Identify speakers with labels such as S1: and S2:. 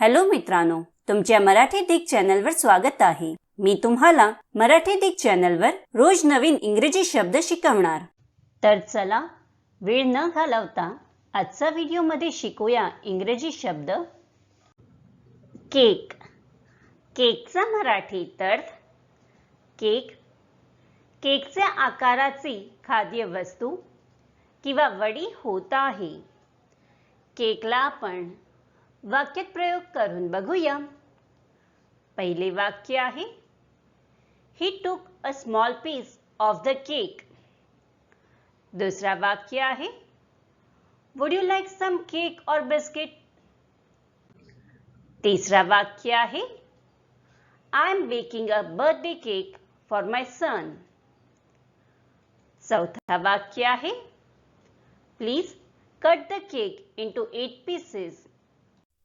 S1: Hello मित्रांनो तुमच्या मराठी दिग चॅनलवर स्वागत आहे. मी तुम्हाला मराठी दिग चॅनलवर रोज नवीन इंग्रजी शब्द शिकवणार. तर चला वेळ न घालवता आजचा व्हिडिओमध्ये शिकूया इंग्रजी शब्द. केक. केकचा मराठी अर्थ केक. केकच्या आकाराची खाद्यवस्तू किंवा वडी होत आहे. केकला आपण वाक्यात प्रयोग करून बघूया. पहिले वाक्य आहे ही took a small piece of the cake दुसरा वाक्य आहे would you like some cake और बिस्किट तिसरा वाक्य आहे I am baking a birthday cake for my son चौथा वाक्य आहे please cut the cake into eight pieces